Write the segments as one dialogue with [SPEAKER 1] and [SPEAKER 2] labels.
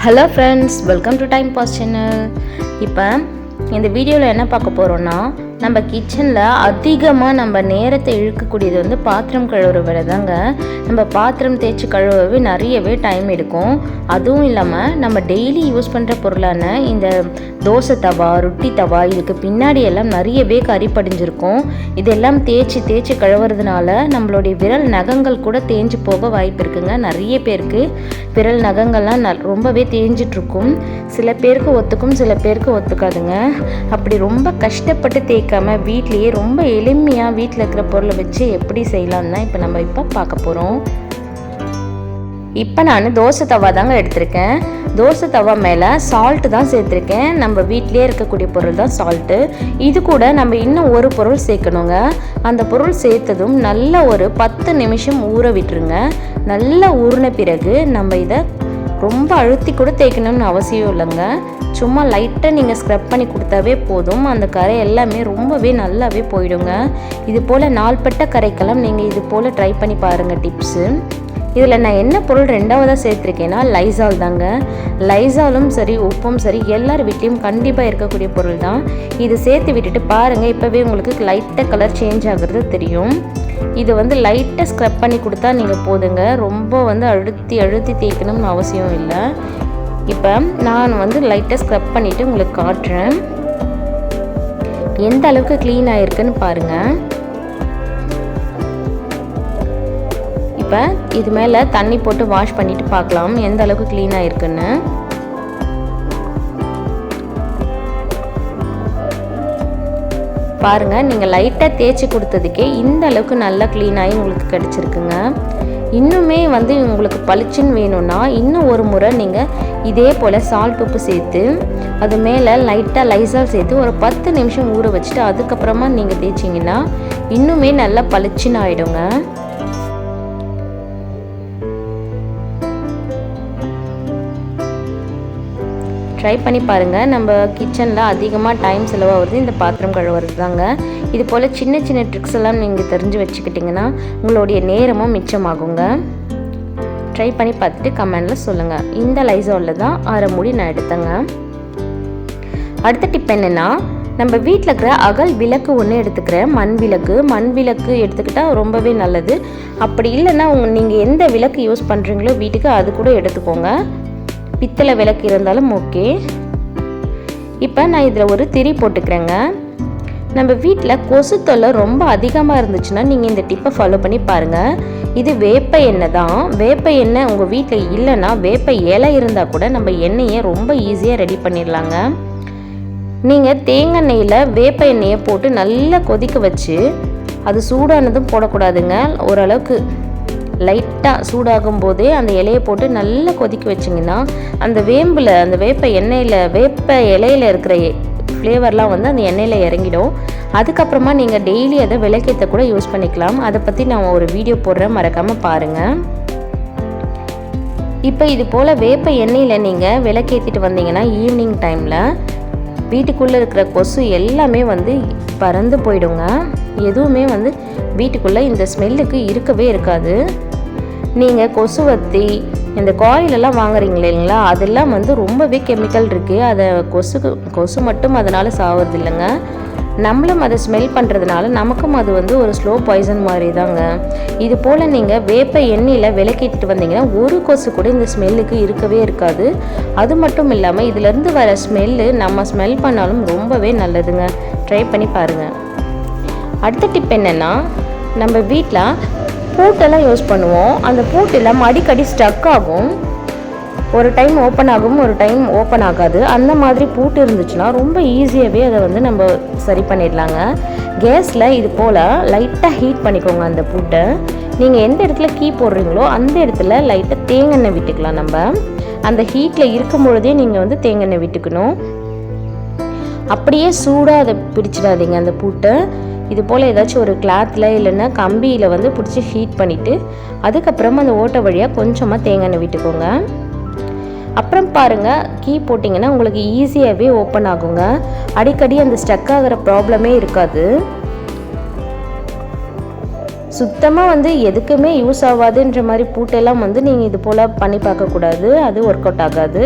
[SPEAKER 1] Hello friends welcome to time pass channel இப்போ இந்த வீடியோவில் என்ன பார்க்க போகிறோன்னா நம்ம கிச்சனில் அதிகமாக நம்ம நேரத்தை இழுக்கக்கூடியது வந்து பாத்திரம் கழுவுற வேலை தாங்க. நம்ம பாத்திரம் தேய்ச்சி கழுவவே நிறையவே டைம் எடுக்கும். அதுவும் இல்லாமல் நம்ம டெய்லி யூஸ் பண்ணுற பொருளான இந்த தோசை தவா ரொட்டி தவா இதுக்கு பின்னாடி எல்லாம் நிறையவே கறி படிஞ்சிருக்கும். இதெல்லாம் தேய்ச்சி தேய்ச்சி கழுவுறதுனால நம்மளுடைய விரல் நகங்கள் கூட தேஞ்சு போக வாய்ப்பு இருக்குங்க. நிறைய பேருக்கு விரல் நகங்கள்லாம் ந ரொம்பவே தேஞ்சிட்ருக்கும். சில பேருக்கு ஒத்துக்கும் சில பேருக்கு ஒத்துக்காதுங்க. அப்படி ரொம்ப கஷ்டப்பட்டு தேய்க்காம வீட்லேயே ரொம்ப எளிமையாக வீட்டில் இருக்கிற பொருளை வச்சு எப்படி செய்யலாம்னு தான் இப்போ நம்ம இப்போ பார்க்க போகிறோம் இப்போ நான் தோசை தவா தாங்க எடுத்திருக்கேன். தோசை தவா மேலே சால்ட்டு தான் சேர்த்துருக்கேன். நம்ம வீட்டிலே இருக்கக்கூடிய பொருள் தான் சால்ட்டு இது கூட நம்ம இன்னும் ஒரு பொருள் சேர்க்கணுங்க. அந்த பொருள் சேர்த்ததும் நல்ல ஒரு பத்து நிமிஷம் ஊற விட்டுருங்க. நல்லா ஊறின பிறகு நம்ம இதை ரொம்ப அழுத்தி கூட தேய்க்கணும்னு அவசியம் இல்லைங்க. சும்மா லைட்டாக நீங்கள் ஸ்க்ரப் பண்ணி கொடுத்தாவே போதும். அந்த கரை எல்லாமே ரொம்பவே நல்லாவே போயிடுங்க. இது போல் நாள்பட்ட கரைக்கெல்லாம் நீங்கள் இது போல் ட்ரை பண்ணி பாருங்கள் டிப்ஸு இதில் நான் என்ன பொருள் ரெண்டாவதாக சேர்த்துருக்கேன்னா லைசால் தாங்க. லைசாலும் சரி உப்பும் சரி எல்லார் வீட்லேயும் கண்டிப்பாக இருக்கக்கூடிய பொருள் தான் இது சேர்த்து விட்டுட்டு பாருங்கள் இப்போவே உங்களுக்கு லைட்டாக கலர் சேஞ்ச் ஆகுறது தெரியும். இது வந்து லைட்டாக ஸ்க்ரப் பண்ணி கொடுத்தா நீங்கள் போதுங்க. ரொம்ப வந்து அழுத்தி அழுத்தி தேய்க்கணும்னு அவசியம் இல்லை. இப்போ நான் வந்து லைட்டாக ஸ்க்ரப் பண்ணிவிட்டு உங்களுக்கு காட்டுறேன். எந்த அளவுக்கு க்ளீன் ஆகிருக்குன்னு பாருங்கள் இப்போ இது மேலே தண்ணி போட்டு வாஷ் பண்ணிவிட்டு பார்க்கலாம். எந்த அளவுக்கு க்ளீன் ஆகிருக்குன்னு பாருங்கள் நீங்கள் லைட்டாக தேய்ச்சி கொடுத்ததுக்கே இந்த அளவுக்கு நல்லா க்ளீனாகி உங்களுக்கு கிடச்சிருக்குங்க. இன்னுமே வந்து உங்களுக்கு பளிச்சுன்னு வேணும்னா இன்னும் ஒரு முறை நீங்கள் இதே போல் சால்ட் உப்பு சேர்த்து அது மேலே லைட்டாக லைசால் சேர்த்து ஒரு பத்து நிமிஷம் ஊற வச்சுட்டு அதுக்கப்புறமா நீங்கள் தேய்ச்சிங்கன்னா இன்னுமே நல்லா பளிச்சுன்னு ஆகிடுங்க ட்ரை பண்ணி பாருங்கள் நம்ம கிச்சனில் அதிகமாக டைம் செலவாகிறது இந்த பாத்திரம் கழுவுறது தாங்க. இது போல் சின்ன சின்ன ட்ரிக்ஸ் எல்லாம் நீங்கள் தெரிஞ்சு வச்சுக்கிட்டிங்கன்னா உங்களுடைய நேரமும் மிச்சமாகுங்க. ட்ரை பண்ணி பார்த்துட்டு கமெண்டில் சொல்லுங்கள் இந்த லைசாவில் தான் அரை மூடி நான் எடுத்தேங்க. அடுத்த டிப் என்னென்னா நம்ம வீட்டில் இருக்கிற அகல் விளக்கு ஒன்று எடுத்துக்கிறேன் மண் விளக்கு. மண் விளக்கு எடுத்துக்கிட்டால் ரொம்பவே நல்லது. அப்படி இல்லைன்னா உங்க நீங்கள் எந்த விளக்கு யூஸ் பண்ணுறீங்களோ வீட்டுக்கு அது கூட எடுத்துக்கோங்க. பித்தளை விளக்கு இருந்தாலும் ஓகே. இப்போ நான் இதில் ஒரு திரி போட்டுக்கிறேங்க. நம்ம வீட்டில் கொசு தொல்லை ரொம்ப அதிகமாக இருந்துச்சுன்னா நீங்கள் இந்த டிப்பை ஃபாலோ பண்ணி பாருங்கள் இது வேப்ப எண்ணெய் தான். வேப்ப எண்ணெய் உங்கள் வீட்டில் இல்லைன்னா வேப்ப இலை இருந்தால் கூட நம்ம எண்ணெயை ரொம்ப ஈஸியாக ரெடி பண்ணிடலாங்க. நீங்கள் தேங்காய் எண்ணெயில் வேப்ப எண்ணெயை போட்டு நல்லா கொதிக்க வச்சு அது சூடானதும் போடக்கூடாதுங்க. ஓரளவுக்கு லைட்டாக சூடாகும் போதே அந்த இலையை போட்டு நல்லா கொதிக்க வச்சிங்கன்னா அந்த வேம்பில் அந்த வேப்ப எண்ணெயில் வேப்ப இலையில் இருக்கிற ஃப்ளேவர்லாம் வந்து அந்த எண்ணெயில் இறங்கிடும். அதுக்கப்புறமா நீங்கள் டெய்லி அதை விளக்கேற்ற கூட யூஸ் பண்ணிக்கலாம். அதை பற்றி நான் ஒரு வீடியோ போடுறேன். மறக்காமல் பாருங்கள் இப்போ இது போல் வேப்ப எண்ணெயில் நீங்கள் விளக்கேற்றிட்டு வந்தீங்கன்னா ஈவினிங் டைமில் வீட்டுக்குள்ளே இருக்கிற கொசு எல்லாமே வந்து பறந்து போயிடுங்க. எதுவுமே வந்து வீட்டுக்குள்ளே இந்த ஸ்மெல்லுக்கு இருக்கவே இருக்காது. நீங்கள் கொசுவத்தி இந்த காயிலெல்லாம் வாங்குறீங்க இல்லைங்களா? அதெல்லாம் வந்து ரொம்பவே கெமிக்கல் இருக்குது அதை கொசுக்கு கொசு மட்டும் அதனால் சாவது இல்லைங்க. நம்மளும் அதை ஸ்மெல் பண்ணுறதுனால நமக்கும் அது வந்து ஒரு ஸ்லோ பாய்சன் மாதிரி தாங்க இது போல் நீங்கள் வேப்ப எண்ணெயில் விளக்கிட்டு வந்தீங்கன்னா ஒரு கொசு கூட இந்த ஸ்மெல்லுக்கு இருக்கவே இருக்காது. அது மட்டும் இல்லாமல் இதுலேருந்து வர ஸ்மெல்லு நம்ம ஸ்மெல் பண்ணாலும் ரொம்பவே நல்லதுங்க. ட்ரை பண்ணி பாருங்கள் அடுத்த டிப் என்னென்னா நம்ம வீட்டில் பூட்டெல்லாம் யூஸ் பண்ணுவோம். அந்த பூட்டெல்லாம் அடிக்கடி ஸ்டக் ஆகும். ஒரு டைம் ஓப்பன் ஆகும் ஒரு டைம் ஓப்பன் ஆகாது. அந்த மாதிரி பூட்டு இருந்துச்சுன்னா ரொம்ப ஈஸியாகவே அதை வந்து நம்ம சரி பண்ணிடலாங்க. கேஸில் இது போல் லைட்டாக ஹீட் பண்ணிக்கோங்க அந்த பூட்டை நீங்கள் எந்த இடத்துல கீ போடுறீங்களோ அந்த இடத்துல லைட்டாக தேங்காய் விட்டுக்கலாம் நம்ம. அந்த ஹீட்டில் இருக்கும் பொழுதே நீங்கள் வந்து தேங்காய் விட்டுக்கணும். அப்படியே சூடாக அதை பிடிச்சிடாதீங்க அந்த பூட்டை இது போல் ஏதாச்சும் ஒரு கிளாத்தில் இல்லைன்னா கம்பியில் வந்து பிடிச்சி ஹீட் பண்ணிவிட்டு அதுக்கப்புறமா அந்த ஓட்டை வழியாக கொஞ்சமாக தேங்காய் விட்டுக்கோங்க. அப்புறம் பாருங்கள் கீ போட்டிங்கன்னா உங்களுக்கு ஈஸியாகவே ஓப்பன் ஆகுங்க. அடிக்கடி அந்த ஸ்டக் ஆகிற ப்ராப்ளமே இருக்காது. சுத்தமாக வந்து எதுக்குமே யூஸ் ஆகாதுன்ற மாதிரி பூட்டெல்லாம் வந்து நீங்கள் இது போல் பண்ணி பார்க்கக்கூடாது. அது ஒர்க் அவுட் ஆகாது.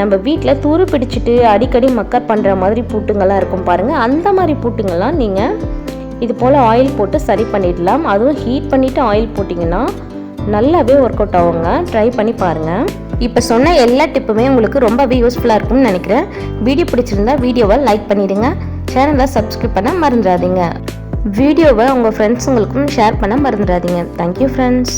[SPEAKER 1] நம்ம வீட்டில் தூரு பிடிச்சிட்டு அடிக்கடி மக்கர் பண்ணுற மாதிரி பூட்டுங்கள்லாம் இருக்கும் பாருங்கள் அந்த மாதிரி பூட்டுங்கள்லாம் நீங்கள் இது போல் ஆயில் போட்டு சரி பண்ணிடலாம். அதுவும் ஹீட் பண்ணிவிட்டு ஆயில் போட்டிங்கன்னா நல்லாவே ஒர்க் அவுட் ஆகுங்க. ட்ரை பண்ணி பாருங்கள் இப்போ சொன்ன எல்லா டிப்புமே உங்களுக்கு ரொம்பவே யூஸ்ஃபுல்லாக இருக்கும்னு நினைக்கிறேன். வீடியோ பிடிச்சிருந்தா வீடியோவை லைக் பண்ணிவிடுங்க சேனலை சப்ஸ்கிரைப் பண்ண மறந்துடாதீங்க. வீடியோவை உங்கள் ஃப்ரெண்ட்ஸுங்களுக்கும் ஷேர் பண்ண மறந்துடாதீங்க. Thank you friends